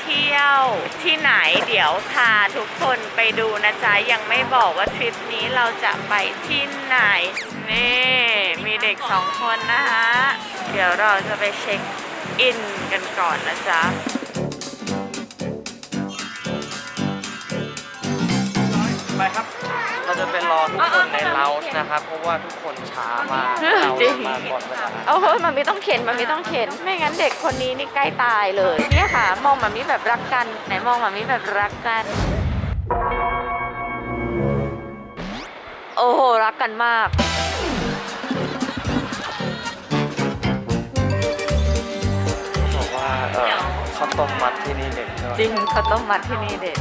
เที่ยวที่ไหนเดี๋ยวพาทุกคนไปดูนะจ๊ะ ยังไม่บอกว่าทริปนี้เราจะไปที่ไหน นี่ มีเด็กสองคนนะคะ เดี๋ยวเราจะไปเช็คอินกันก่อนนะจ๊ะไปครับ เราจะไปรอทุกคนในเราส์นะครับ เพราะว่าทุกคนช้ามากเราจริง มาก่อนเวลาโอ้โหมันไม่ต้องเข็นมันไม่ต้องเข็น ไม่งั้นเด็กคนนี้นี่ใกล้ตายเลย เนี่ยค่ะ มองแบบนี้แบบรักกัน ไหนมองแบบนี้แบบรักกัน โอ้โห รักกันมาก บอกว่าเออข้าวต้มมัดที่นี่เด็ดใช่ไหมจริงข้าวต้มมัดที่นี่เด็ด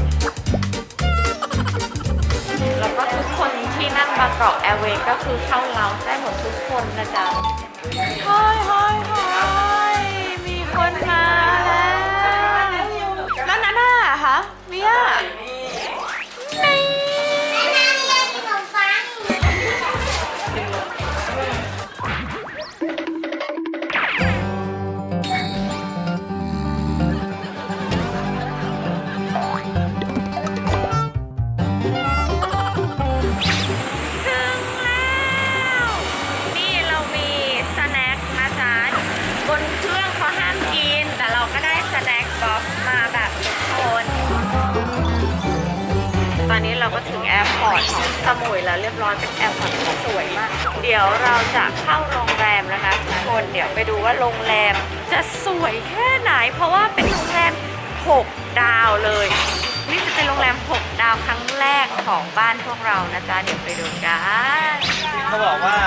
แล้วก็ทุกคนที่นั่งบางกอกแอร์เวย์ก็คือเข้าเราได้หมดทุกคนนะจ๊ะฮอยฮอยฮอยมีคนมาแล้วแล้วนั่นน่ะคะเมีย ของสมุยแล้วเรียบร้อยเป็นแอร์พอร์ตที่สวยมาก เดี๋ยวเราจะเข้าโรงแรมแล้วนะทุกคนเดี๋ยวไปดูว่าโรงแรมจะสวยแค่ไหน เพราะว่าเป็นโรงแรม 6 ดาวเลย นี่จะเป็นโรงแรม 6 ดาวครั้งแรกของบ้านพวกเรานะจ๊ะเดี๋ยวไปดูกันเขาบอกว่า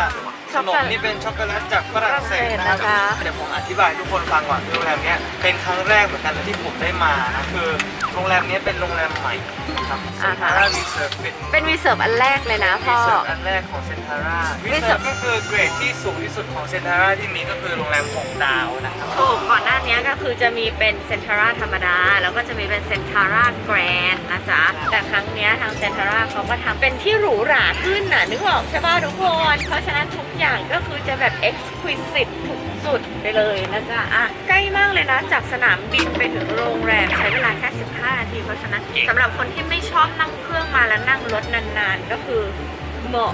ขช็อกนโกมแลตนี่เป็นช็อกโกแลตจากฝรั่งเศสฝรั่งเศสนะนะคะเดี๋ยวผมอธิบายให้ทุกคนฟังก่อนโรงแรมเนี้ยเป็นครั้งแรกเหมือนกันที่ผมได้มานะคือ โรงแรมเนี้ยเป็นโรงแรมใหม่นะครับเซนทาร่ารีเซิร์ฟเป็นเป็นรีเซิร์ฟอันแรกเลยนะพ่รีอ เซิร์ฟอันแรกของเซนทาร่ารีเซิร์ฟก็คือเกรดที่สูงที่สุดของเซนทาร่าที่มีก็คือโรงแรม6ดาวนะครับถูกก่อนหน้านี้ก็คือจะมีเป็นเซนทาร่าธรรมดา แล้วก็จะมีเป็นเซนทาร่าแกรนนะจ๊ะ แต่ครั้งเนี้ยทางเซนทาร่าเขาก็ทำเป็นที่หรูหราขึ้นน่ะนึกออกใช่ป่ะทุกคน เพราะฉะนั้นทุกอย่างก็คือจะแบบ exquisite ทุก สุดไปเลยนะจ๊ะอะใกล้มากเลยนะ จากสนามบินไปถึงโรงแรมใช้เวลาแค่ 15 นาที เพราะฉะนั้นสำหรับคนที่ไม่ชอบนั่งเครื่องมาแล้วนั่งรถนานๆ ก็คือเหมาะ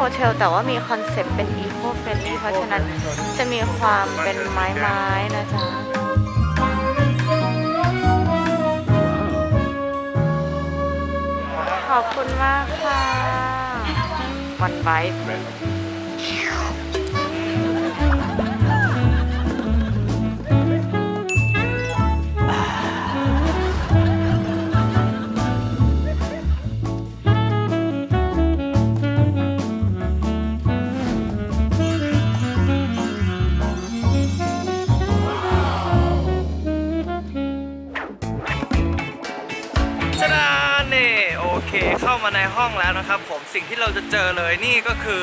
Luxury Hotel แต่ว่ามีคอนเซปต์เป็นอีโคเฟรนลี่เพราะฉะนั้นจะมีความเป็นไม้ๆนะจ๊ะขอบคุณมากค่ะวันไบท์ มาในห้องแล้วนะครับผมสิ่งที่เราจะเจอเลยนี่ก็คือ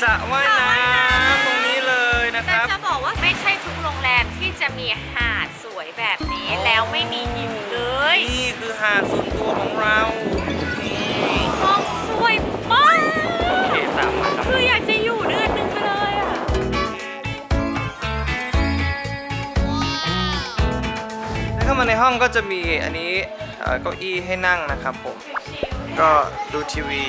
สระว่ายน้ำตรงนี้เลยนะคแต่รับ จะบอกว่าไม่ใช่ทุกโรงแรมที่จะมีหาดสวยแบบนี้แล้วไม่มีหินเลย นี่คือหาดส่วนตัวของเรานี่ห้องสวยมากโอเคตามมาครับ คืออยากจะอยู่เดือนหนึงไปเลยอะ แล้วเข้ามาในห้องก็จะมีอันนี้เอ่อเก้าอี้ให้นั่งนะครับผม ก็ดูทีวี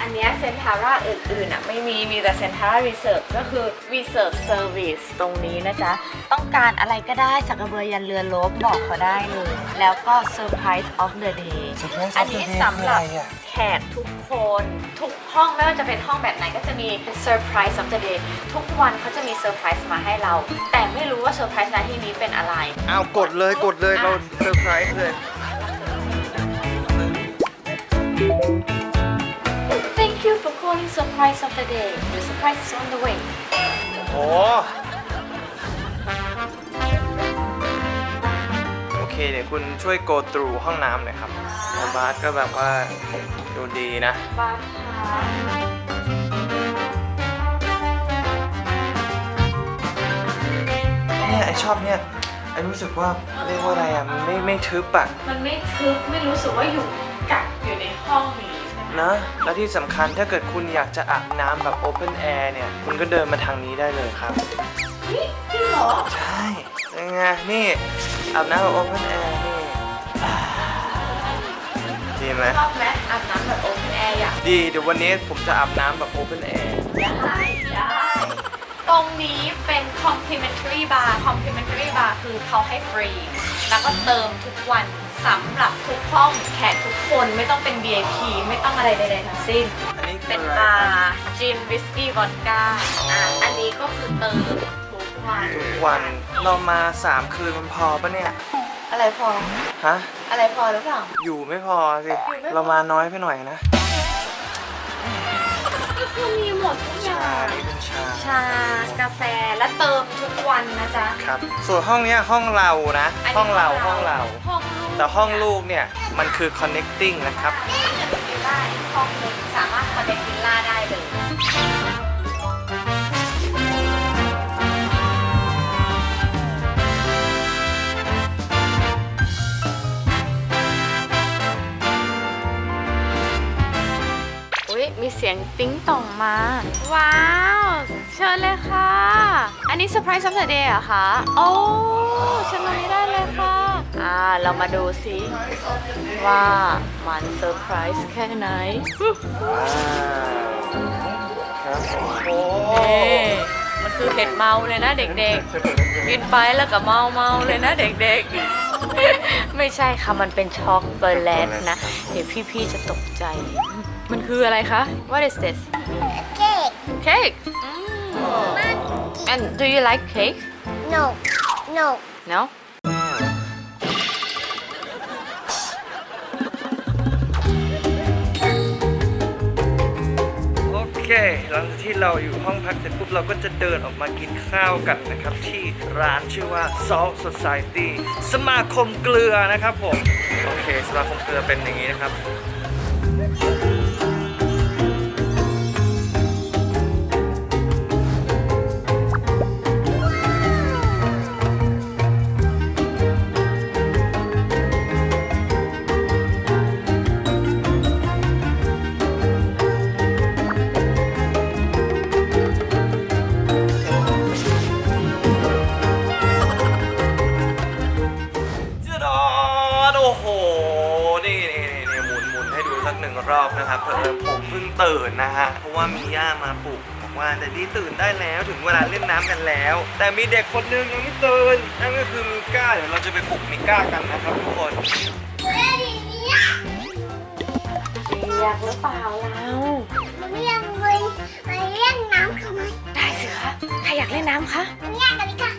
อันเนี้เซนทาร่าอื่นๆอะไม่มีมีแต่เซนทาร่ารีเซิร์ฟก็คือ Reserve Service ตรงนี้นะจ๊ะ ต้องการอะไรก็ได้สักกระเบือยันเรือลบบอกเขาได้เลย แล้วก็ Surprise of the Day Surprise of the อันนี้ Day สำหรับคืออะไรอะ แขกทุกคน ทุกห้องไม่ว่าจะเป็นห้องแบบไหนก็จะมี Surprise of the Day ทุกวันเขาจะมีเซอร์ไพรส์มาให้เรา แต่ไม่รู้ว่าเซอร์ไพรส์ในที่นี้เป็นอะไรอ้าวกดเลยกดเลยเราเซอร์ไพรส์เลย Thank you for calling Surprise of the Day The surprise is on the way โอ้โอเคเดี๋ยวคุณช่วย go through ห้องน้ำหน่อยครับน้องบาสก็แบบว่าดูดีนะบ้านค่ะเนี่ยไอชอบเนี่ยไออันรู้สึกว่าเรียกว่าอะไรอะมันไม่ไม่ทึบอะ มันไม่ทึบไม่รู้สึกว่าอยู่กักอยู่ใน ห้องนี้ใช่ไหมนะ แล้วที่สำคัญถ้าเกิดคุณอยากจะอาบน้ำแบบ Open Air เนี่ย คุณก็เดินมาทางนี้ได้เลยครับเฮ้ยจริงเหรอใช่ยังไงนี่อาบน้ำแบบ Open Air นี่อ่าดีไหมชอบไหมอาบน้ำแบบโอเพนแอร์อยากดีเดี๋ยววันนี้ผมจะอาบน้ำแบบ Open Air ได้ได้ตรงนี้เป็น complimentary bar complimentary bar คือเขาให้ฟรี แล้วก็เติมทุกวัน สำหรับทุกห้องแขกทุกคนไม่ต้องเป็น VIP ไม่ต้องอะไรใดๆทั้งสิ้น อันนี้คืเป็อนอะไรบาครับร์จินวิสกี้วอดก้าอ๋ออ่อะอันนี้ก็คือเติมทุกวันทุกวันเรามา 3 คืนมันพอปะเนี่ย อะไรพอ ฮะ อะไรพอหรือเปล่า อยู่ไม่พอสิ อยู่ไม่พอ เรามาน้อยไปหน่อยนะก็คือมีหมดทุกอย่าชาง นี่เป็นชา ชากาแฟและเติมทุกวันนะจ๊ะ ครับ ส่วนห้องเนี้ยห้องเรานะนนี้ห้องเราห้องเรา ห้องลูก แต่ห้องลูกเนี่ย มันคือ connecting นะครับวิลล่าอีกห้องหนึงสามารถคอนเนควิลล่าได้เลย อุ๊ยมีเสียงติ้งต่องมา ว้าว เชิญเลยค่ะ อันนี้เซอร์ไพรส์ซัมเดย์เหรอคะ โอ้เชิญมานี้ได้เลยค่ะ อ่า เรามาดูซิว่ามันเซอร์ไพรส์แค่ไหนว้าวครับโอ้เอ๊ะมันคือเห็ดเมาเลยนะเด็กๆ กินไปแล้วก็เมาเมาๆเลยนะเด็กๆ ไม่ใช่ค่ะ มันเป็นช็อกโกแลตนะ เดี๋ยวพี่ๆจะตกใจ มันคืออะไรคะ What is this Cake. Cake And do you like cake No. No. No หลังจากที่เราอยู่ห้องพักเสร็จปุ๊บเราก็จะเดินออกมากินข้าวกันนะครับ ที่ร้านชื่อว่า Salt Society สมาคมเกลือนะครับผม โอเค สมาคมเกลือเป็นอย่างนี้นะครับ รอบนะครับเพื่อผมเพิ่งตื่นนะฮะ เพราะว่ามีย่ามาปลุกบอกว่าแต่ดีตื่นได้แล้วถึงเวลาเล่นน้ำกันแล้ว แต่มีเด็กคนหนึงยังไม่ตื่นนั่นก็คือมิก้าเดี๋ยวเราจะไปปลุกมิก้ากันนะครับทุกคนอยากหรือเปล่าเรามันไม่ยังเลยมาเล่นน้ำเขาไหมได้สิคะใครอยากเล่นน้ำคะมีย่ากับมิก้า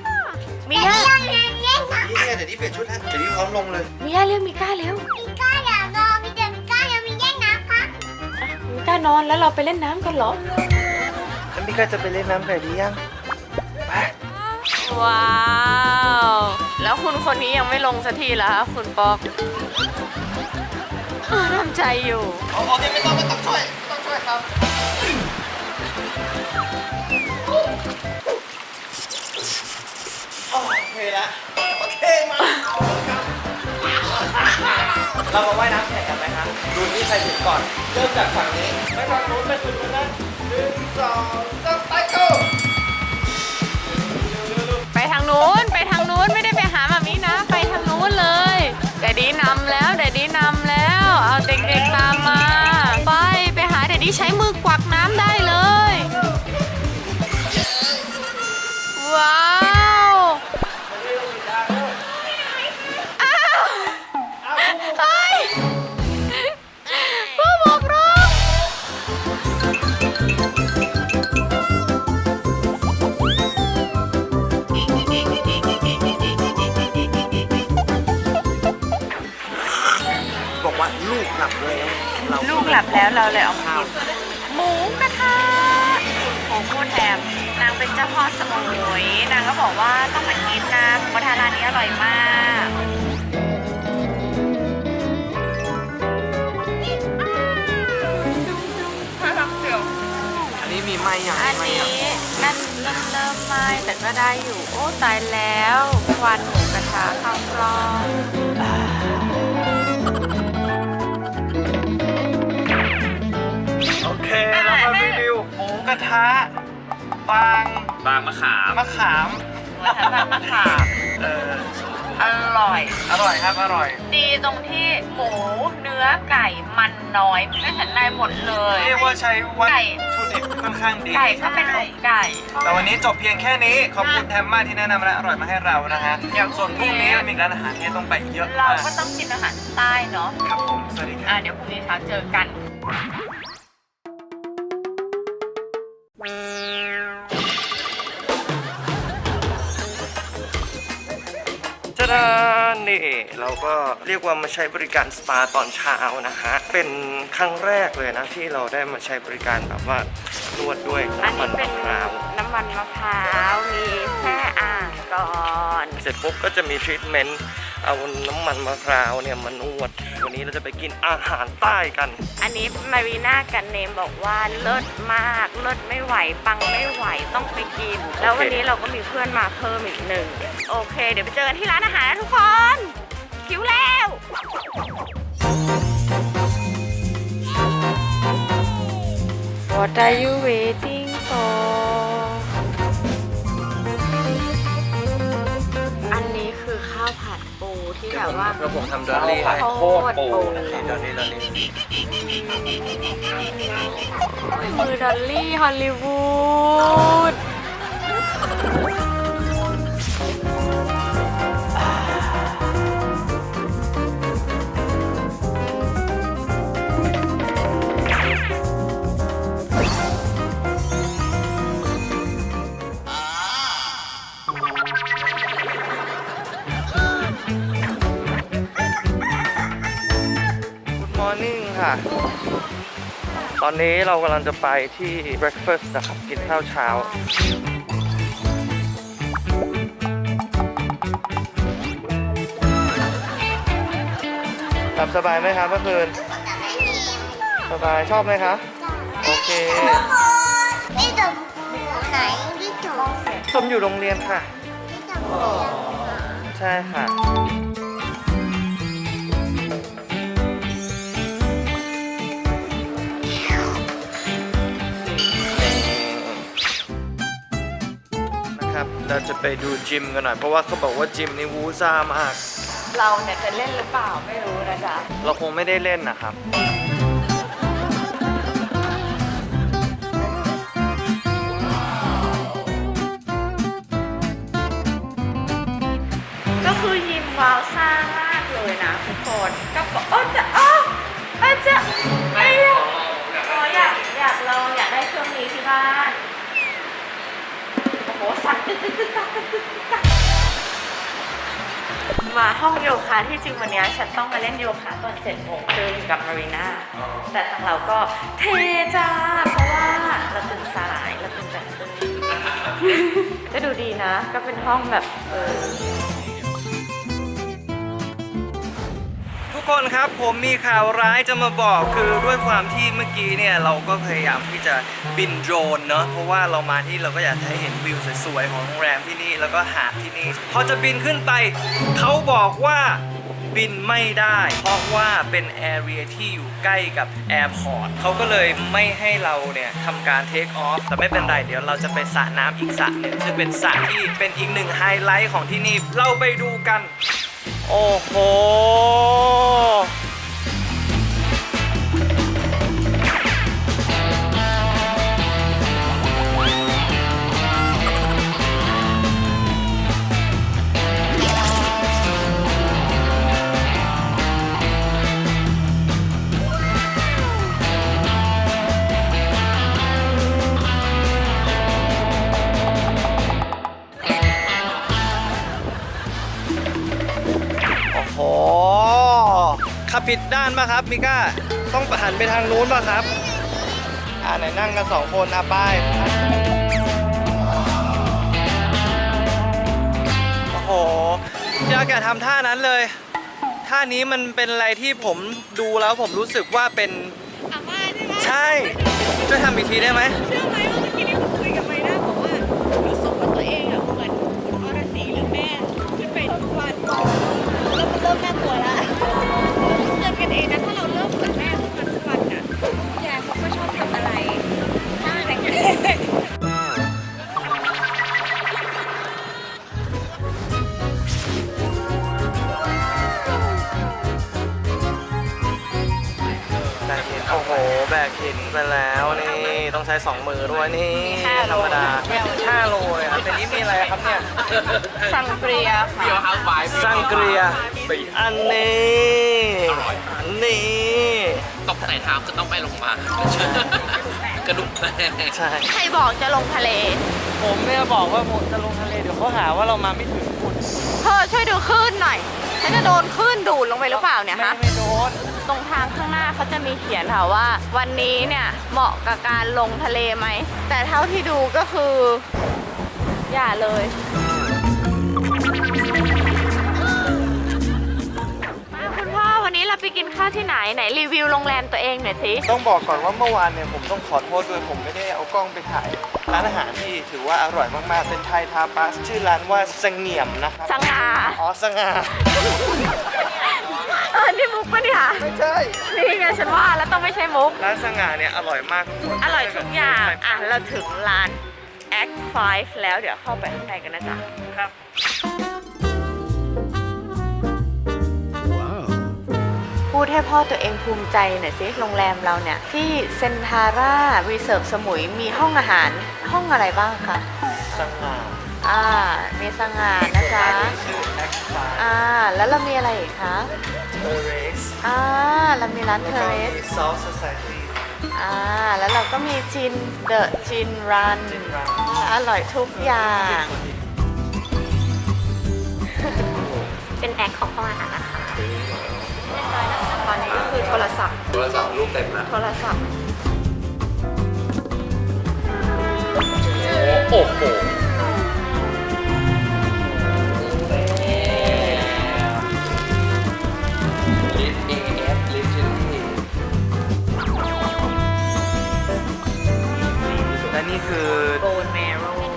มีย่าเล่นเล่นน้ำนี่เนี่ยเดี๋ยวนี้เปลี่ยนชุดแล้วเดี๋ยวนี้พร้อมลงเลยมีย่าเรียกมิก้าเร็วมิก้า นอนแล้วเราไปเล่นน้ำกันเหรอแล้วมิก้าจะไปเล่นน้ำกับดียังไปว้าว แล้วคุณคนนี้ยังไม่ลงสักทีเหรอคะคุณป๊อกเออทำใจอยู่ โอ้โหนี่ไม่ต้องไม่ต้องช่วย ต้องช่วยครับ โอเคแล้วโอเคมา เรามาว่ายน้ำแข่งกันไหมครับดูที่ใครถึงก่อน เริ่มจากฝั่งนี้ไปฝั่งนู้นไปสุดนู้นนะหนึ่งสองสามไป go ไปทางนู้นไปทางนู้นไม่ได้ไปหามามินะ ไปทางนู้นเลยเดดดี้นำแล้วเดดดี้นำแล้ว เอาเด็กๆตามมา ไปไปหาเดดดี้ใช้มือกวักน้ำได้เลย แล้วเราเลยเอามากินหมูกระทะโอ้พูดแถมนางเป็นเจ้าพ่อสมุยนางก็บอกว่าต้องมากินนะหมูกระทะร้านนี้อร่อยมากอันนี้มีไม้ยังอันมีไม้นี้ยังนั่นเริ่มเริ่มไหมแต่ก็ได้อยู่ โอ้ตายแล้ว ควันหมูกระทชาข้าวกล้อง ระทะบางบางมะขาม มะขามหมูกระทะบางมะขาม เออ อร่อย อร่อยครับ อร่อย ดีตรงที่หมูเนื้อไก่มันน้อย ไม่เห็นในหมดเลย เรียกว่าใช้วัตไก่ ถุดิบค่อนข้างดี ไก่ก็เป็นอกไก่ แต่วันนี้จบเพียงแค่นี้ ขอบคุณแทมมากที่แนะนำและอร่อยมาให้เรานะฮะส่วนพรุ่งนี้เรามีร้านอาหารที่ต้องไปเยอะเรามากก็ต้องกินอาหารใต้เนาะ ครับผม สวัสดีครับ อะเดี๋ยวพรุ่งนี้เช้าเจอกัน นนี่เราก็เรียกว่ามาใช้บริการสปาตอนเช้านะฮะ เป็นครั้งแรกเลยนะที่เราได้มาใช้บริการแบบว่านวดด้วยอันน้ำมันี้นเป็มะนพร้าวน้ำมันมะพร้าว มีแค่อ่างก่อน เสร็จปุ๊บก็จะมีทรีทเมนต์ เอาน้ำมันมะพร้าวเนี่ยมานวด วันนี้เราจะไปกินอาหารใต้กัน อันนี้มารีน่ากันเนมบอกว่าเลิศมากเลิศไม่ไหวปังไม่ไหวต้องไปกิน แล้ววันนี้เราก็มีเพื่อนมาเพิ่มอีกหนึ่งโอเค เดี๋ยวไปเจอกันที่ร้านอาหารนะทุกคนคิวแล้ว What are you waiting for ที่แบบว่าแล้วผมทำดอลลี่ให้โคตรปูนี่ดอลลี่ดอลลี่มือดอลลี่ฮอลลีวูด ค่ะ ตอนนี้เรากำลังจะไปที่ breakfast นะครับ กินข้าวเช้า หลับสบายไหมครับเมื่อคืน สบายชอบไหมคะ โอเคนี่ตบไหนนี่ตบสมอยู่โรงเรียนค่ะนี่ตบใช่ค่ะ เราจะไปดูจิมกันหน่อย เพราะว่าเขาบอกว่าจิมนี่วูซ่ามาก เราเนี่ยจะเล่นหรือเปล่าไม่รู้นะจ๊ะ เราคงไม่ได้เล่นนะครับ ก็คือยิมวาวซ่ามากเลยนะทุกคนก็บอกโอ้จะอ้อเอ้จะไม่อยากอ๋ออยากอยากลองอยากได้เครื่องนี้ที่บ้านโอ้โห สั่นตึ๊ดตึ๊ดตึ๊ดตักตึ๊ดตึ๊ดตึ๊กมาห้องโยคะที่จริงวันนี้ฉันต้องมาเล่นโยคะตอนเจ็ดโมงครึ่งกับมารีนาแต่ทางเราก็เทจ้าเพราะว่าเราตื่นสายเราตื่นแบบตื่นก็ดูดีนะ ก็เป็นห้องแบบเออ ทุกคนครับผมมีข่าวร้ายจะมาบอกคือด้วยความที่เมื่อกี้เนี่ยเราก็พยายามที่จะบินโดรนเนาะเพราะว่าเรามาที่เราก็อยากให้เห็นวิวสวยๆของโรงแรมที่นี่แล้วก็หาดที่นี่พอจะบินขึ้นไปเขาบอกว่า บินไม่ได้ เพราะว่าเป็นแอเรียที่อยู่ใกล้กับแอร์พอร์ตเขาก็เลยไม่ให้เราเนี่ยทำการเทคออฟแต่ไม่เป็นไรเดี๋ยวเราจะไปสระน้ำอีกสระหนึ่งซึ่งเป็นสระที่เป็นอีกหนึ่งไฮไลท์ของที่นี่เราไปดูกัน โอ้โห ป่ะครับมิก้า ต้องหันไปทางนู้นป่ะครับ อ่าไหนนั่งกันสองคนอะไปโอ้โหอยากแกทำท่านั้นเลย ท่านี้มันเป็นอะไรที่ผมดูแล้วผมรู้สึกว่าเป็น อาม่าใช่ไหมใช่ ช่วยทำอีกทีได้ไหม เชื่อไหมว่าเมื่อกี้นี้ผม ใช่ ใครบอกจะลงทะเล ผมเนี่ยบอกว่าผมจะลงทะเลเดี๋ยวเขาหาว่าเรามาไม่ถึงคุณเธอช่วยดูคลื่นหน่อยฉันจะโดนคลื่นดูดลงไปหรือเปล่าเนี่ยไม่ฮะ ไม่โดนตรงทางข้างหน้าเขาจะมีเขียนค่ะว่า วันนี้เนี่ยเหมาะกับการลงทะเลไหม แต่เท่าที่ดูก็คือ อย่าเลย กินข้าวที่ไหนไหนรีวิวโรงแรมตัวเองหน่อยสิต้องบอกก่อนว่าเมื่อวานเนี่ยผมต้องขอโทษด้วยผมไม่ได้เอากล้องไปถ่ายร้านอาหารที่ถือว่าอร่อยมากๆ เป็นไทยทาปาสชื่อร้านว่าเสงี่ยมนะครับสังหาอ๋อสง่าเออนี่มุกปะเนี่ยไม่ใช่ นี่ไงฉันว่าแล้วต้องไม่ใช่มุก ร้านสง่าเนี่ยอร่อยมากทุกคนอร่อยทุกอย่างอะเราถึงร้าน Act 5แล้วเดี๋ยวเข้าไปข้างในกันนะจ๊ะครับ ดให้พ่อตัวเองภูมิใจหน่อยสิโรงแรมเราเนี่ย ที่เซนทาร่ารีเซิร์ฟสมุยมีห้องอาหารห้องอะไรบ้างคะสง่าอ่ามีสง่านะจ๊ะร้านนี้ชื่อ X อ่าแล้วเรามีอะไรอีกคะ5 Terrace อ่าเรามีร้านแล้วเทก็เรมีส South Society อ่าแล้วเราก็มีจินเดอะจินรัน Gin Run อร่อยทุกอย่าง เป็นแอคของห้องอาหารนะคะตอนนี้ก็คือโทรศัพท์ โทรศัพท์ลูกเต็มนะโทรศัพท์ โอ้โหลิท AF ลิทเจนนี่และนี่คือ โบนแมโร่นี่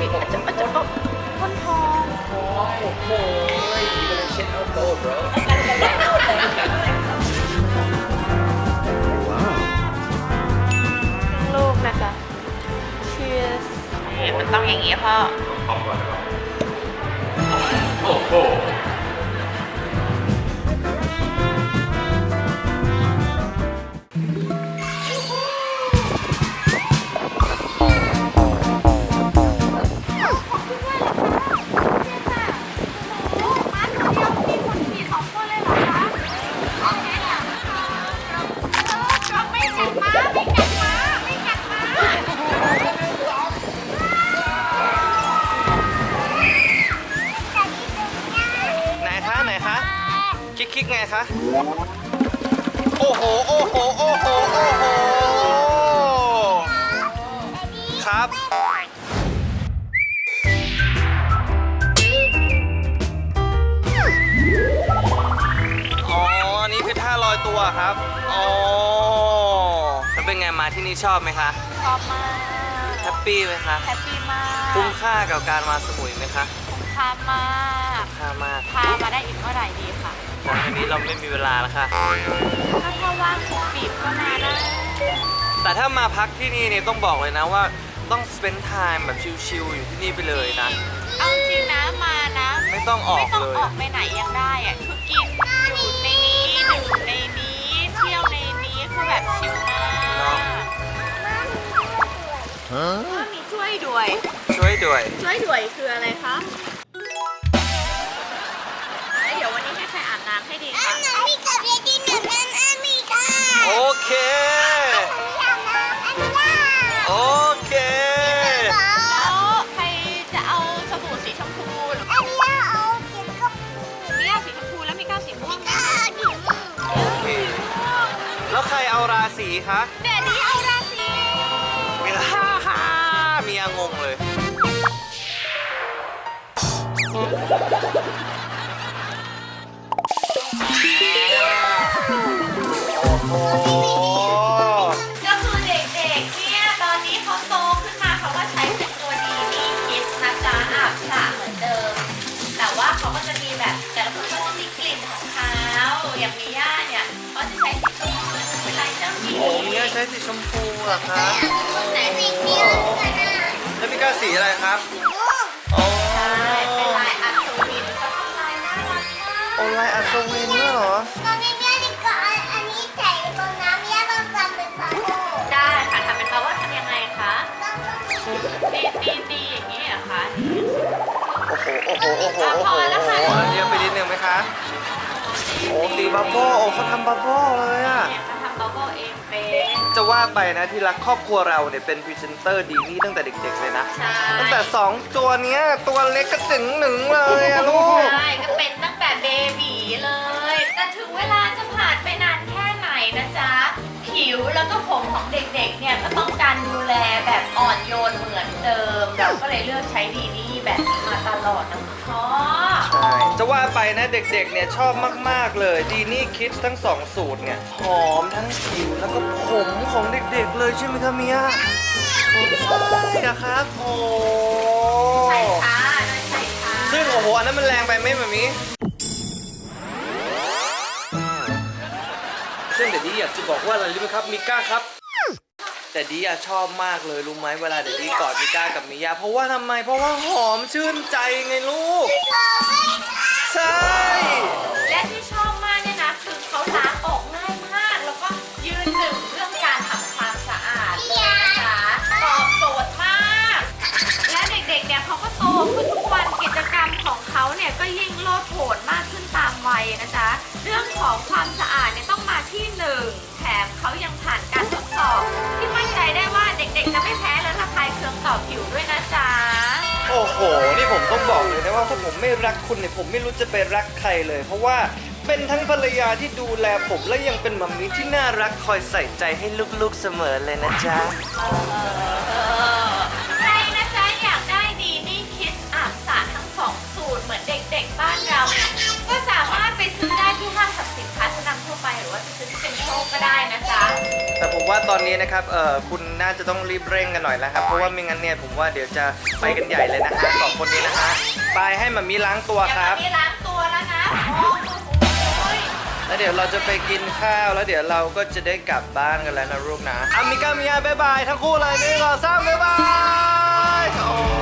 มีอาจจะอาจจะก็ก้นทอง โอ้โห นี่เป็นเช็ดเอาโต้ bro ลูกนะจ๊ะ cheers นี่มันต้องอย่างนี้พ่อ โอ้โห ตัวครับอ๋อแล้วเป็นไงมาที่นี่ชอบไหมคะชอบมากแฮปปี้ไหมคะแฮปปี้มากคุ้มค่ากับการมาสมุยไหมคะคุ้มค่ามากค่ามากพามาได้อีกเมื่อไหร่ดีค่ะแต่ทีนี้เราไม่มีเวลาแล้วค่ะถ้าถ้าว่างคุกปีบก็มาได้แต่ถ้ามาพักที่นี่เนี่ยต้องบอกเลยนะว่าต้อง spend time แบบชิลๆอยู่ที่นี่ไปเลยนะ เอาจริงนะมานะ ไม่ต้องออไม่กต้องเลยออกไปไหนยังได้อะคือกินอยู่ในนี้ดื่ม คือแบบชิลมากว่ามีช่วยด้วย ช่วยด้วย ช่วยด้วยคืออะไรคะ คะเดดดี้เอาราศีฮ่าฮ่ามียงงเลย โอ้ก็คือเด็กเนี่ย ตอนนี้เขาโตขึ้นมาเขาก็ใช้เป็นตัวดีมีคิดนะจ๊ะอาบสระเหมือนเดิม แต่ว่าเขาก็จะมีแบบแต่ละคนก็จะมีกลิ่นของเขาอย่างมีย่า จ้าหญิงโอ้มีย่าใช้สีชมพูเหรอครับไหนสีเขียวกันอะแล้วพี่ก้าสีอะไรครับโอ้ใช่เป็นลายอัศวินเขาทำลายน่ารักมากโอไลน์อัศวินด้วยเหรอตอนนี้เนี่ยนี่ก็อันนี้ใส่ตรงน้ำเนี่ยต้องทำเป็นปลาโลได้ค่ะทำเป็นแปลว่าทำยังไงคะต้องต้องตีตีตีอย่างนี้เหรอคะโอ้โหโอ้โหโอ้โหโอ้โหพอแล้วค่ะโอ้โหเยอะไปนิดนึงไหมคะโอ้ตีบับเบิ้ลโอ้เขาทำบับเบิ้ลเลยอะ จะว่าไปนะที่รักครอบครัวเราเนี่ยเป็นพรีเซนเตอร์ดีนี่ตั้งแต่เด็กๆเลยนะ ใช่ตั้งแต่ 2 ตัวเนี้ยตัวเล็กก็ถึงหนึ่งเลยอะลูก ใช่ก็เป็นตั้งแต่เบบีเลย แต่ถึงเวลาจะผ่านไปนานแค่ไหนนะจ๊ะ ผิวแล้วก็ผมของเด็กๆ เนี่ยก็ต้องการดูแลแบบอ่อนโยนเหมือนเดิม เราก็เลยเลือกใช้ดีนี่แบบนี้มาตลอดนะคุณพ่อใช่ จะว่าไปนะเด็กๆเนี่ยชอบมากๆเลยดีนี่คิดทั้งสองสูตรเนี่ยหอมทั้งผิวแล้วก็ผมของเด็กๆเลยใช่ไหมคะเมียใช่นะครับโอ้ใช่ค่ะโดยใช่ค่ะซึ่งโอ้โหอันนั้นมันแรงไปไหมแบบนี้ซึ่งเดดดี้อยากจะบอกว่าอะไรรู้ไหมครับมิก้าครับ แต่ดีอะชอบมากเลยรู้ไหมเวลาเดดดี้กอดมิก้ากับมิยาเพราะว่าทำไมเพราะว่าหอมชื่นใจไงลูก ใช่ และที่ชอบมากเนี่ยนะคือเขาล้างออกง่ายมาก แล้วก็ยืนหนึ่งเรื่องการทำความสะอาดเลยนะคะตอบโจทย์มาก และเด็กๆเนี่ยเขาก็โตขึ้นทุกวันกิจกรรมของเขาเนี่ยก็ยิ่งโลดโผนมากขึ้นตาม วัยนะจ๊ะ เรื่องของความสะอาดเนี่ยต้องมาที่หนึ่งแถมเขายังผ่านการทดสอบ ที่มั่นใจได้ว่าเด็กๆจะไม่แพ้และระคายเคืองต่อผิวด้วยนะจ๊ะ โอ้โห นี่ผมต้องบอกเลยนะว่าถ้าผมไม่รักคุณเนี่ยผมไม่รู้จะไปรักใครเลย เพราะว่าเป็นทั้งภรรยาที่ดูแลผมและยังเป็นมัมมี่ที่น่ารักคอยใส่ใจให้ลูกๆเสมอเลยนะจ๊ะ ซื้อที่เป็นโชคก็ได้นะจ๊ะแต่ผมว่าตอนนี้นะครับเออคุณน่าจะต้องรีบเร่งกันหน่อยแล้วครับ เพราะว่าไม่งั้นเนี่ยผมว่าเดี๋ยวจะไปกันใหญ่เลยนะฮะสองคนนี้นะฮะไปให้มัมมี่ล้างตัวเดี๋ยวครับวันนี้ล้างตัวแล้วนะโอ้โหแล้วเดี๋ยวเราจะไปกินข้าวแล้วเดี๋ยวเราก็จะได้กลับบ้านกันแล้วนะลูกนะอามิก้ามิยาบ๊ายบายทั้งคู่เลยนี่ก่อนสร้างบ๊ายบายโอ้